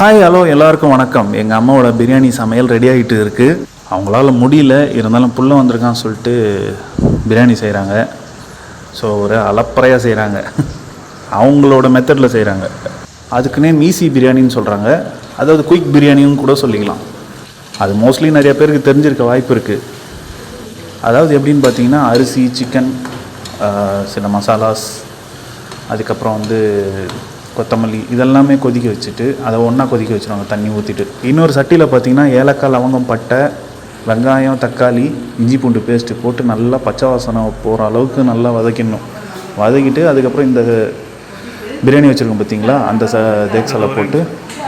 Hi hello எல்லாருக்கும் வணக்கம். எங்கள் அம்மாவோட பிரியாணி சமையல் ரெடி ஆகிட்டு இருக்குது அவங்களால முடியல இருந்தாலும் புள்ள வந்திருக்கான்னு சொல்லிட்டு பிரியாணி செய்கிறாங்க ஸோ ஒரு அலப்பறையாக செய்கிறாங்க அவங்களோட மெத்தடில் செய்கிறாங்க அதுக்குன்னே மீசி பிரியாணின்னு சொல்கிறாங்க அதாவது குயிக் பிரியாணின்னு கூட சொல்லிக்கலாம். அது மோஸ்ட்லி நிறைய பேருக்கு தெரிஞ்சிருக்க வாய்ப்பு இருக்குது அதாவது எப்படின்னு பார்த்தீங்கன்னா அரிசி சிக்கன் சில மசாலாஸ் அதுக்கப்புறம் வந்து கொத்தமல்லி இதெல்லாமே கொதிக்க வச்சுட்டு அதை ஒன்றா கொதிக்க வச்சுருவாங்க தண்ணி ஊற்றிட்டு இன்னொரு சட்டியில் பார்த்தீங்கன்னா ஏலக்காய் லவங்கம் பட்டை வெங்காயம் தக்காளி இஞ்சி பூண்டு பேஸ்ட்டு போட்டு நல்லா பச்சை வாசனை போகிற அளவுக்கு நல்லா வதக்கிடணும். வதக்கிட்டு அதுக்கப்புறம் இந்த பிரியாணி வச்சுருக்கோம் பார்த்தீங்களா அந்த ச தேக்ஸால போட்டு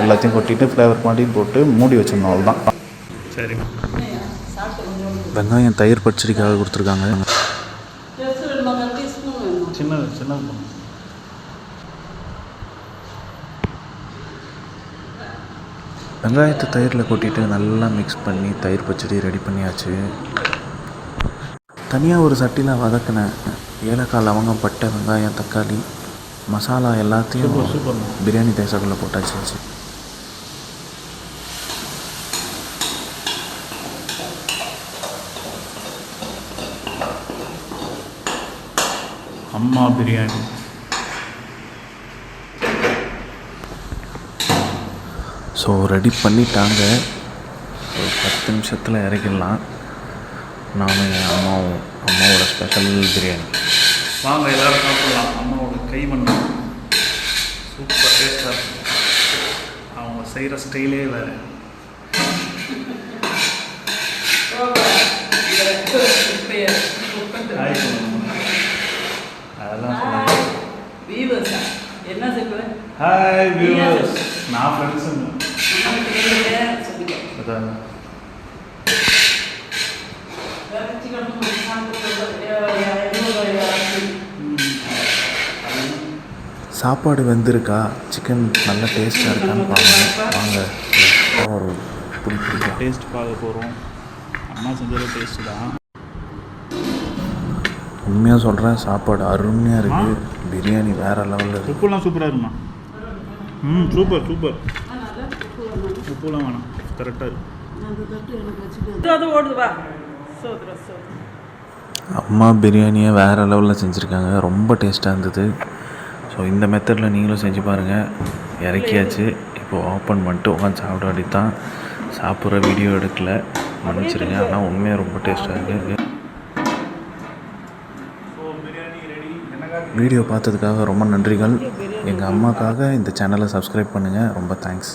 எல்லாத்தையும் கொட்டிட்டு ஃப்ளேவர் பண்ணி போட்டு மூடி வச்சிடணும் அவ்வளோதான் சரி. வெங்காயம் தயிர் பச்சடிக்காக கொடுத்துருக்காங்க. பெருசு வேணுமா. வெங்காயத்தை தயிரில் கொட்டிட்டு நல்லா மிக்ஸ் பண்ணி தயிர் பச்சடி ரெடி பண்ணியாச்சு. தனியாக ஒரு சட்டியில் வதக்கின ஏலக்காய் லவங்கம் பட்டை வெங்காயம் தக்காளி மசாலா எல்லாத்தையும் பிரியாணி தேசக்குள்ளே போட்டாச்சு அம்மா பிரியாணி. ஸோ ரெடி பண்ணிட்டாங்க. ஒரு பத்து நிமிஷத்தில் இறக்கிடலாம் நானும் என் அம்மாவும் அம்மாவோட ஸ்பெஷல் பிரியாணி. வாங்க எல்லாரும் சாப்பிடலாம். அம்மாவோட கைமண்ணம் சூப்பர் டேஸ்டாக இருக்கும் அவங்க செய்கிற ஸ்டைலே வேறு. அதெல்லாம் வீவர்ஸா என்ன செய்வேன் ஹாய் வியூவர்ஸ் நான் ஃப்ரெண்ட்ஸுங்க சாப்பாடு வெந்திருக்கா? சிக்கன் நல்ல டேஸ்ட்டாக இருக்கான்னு பாருங்க. வாங்க. ஒரு டேஸ்ட் பார்க்க போகிறோம் அம்மா செஞ்சது டேஸ்ட்டு தான். உண்மையாக சொல்கிறேன் சாப்பாடு அருமையாக இருக்குது பிரியாணி வேறு லெவலில் இருக்குது சூப்பராக இருக்குமா? ம் சூப்பர் சூப்பர் உப்புலாம் வேணாம். கரெக்டாக இருக்கு. அது ஓடுது வா. சோத்ரா சோத்ரா. அம்மா பிரியாணியை வேறு லெவலில் செஞ்சுருக்காங்க. ரொம்ப டேஸ்ட்டாக இருந்தது. ஸோ இந்த மெத்தடில் நீங்களும் செஞ்சு பாருங்கள் இறக்கியாச்சு. இப்போது ஓப்பன் பண்ணிட்டு உட்காந்து சாப்பிட வேண்டி தான் சாப்பிட்ற வீடியோ எடுக்கல. மன்னிச்சிருங்க. ஆனால் உண்மையாக ரொம்ப டேஸ்ட்டாக இருக்குது வீடியோ பார்த்ததுக்காக ரொம்ப நன்றிகள். எங்கள் அம்மாக்காக இந்த சேனலை சப்ஸ்கிரைப் பண்ணுங்கள் ரொம்ப தேங்க்ஸ்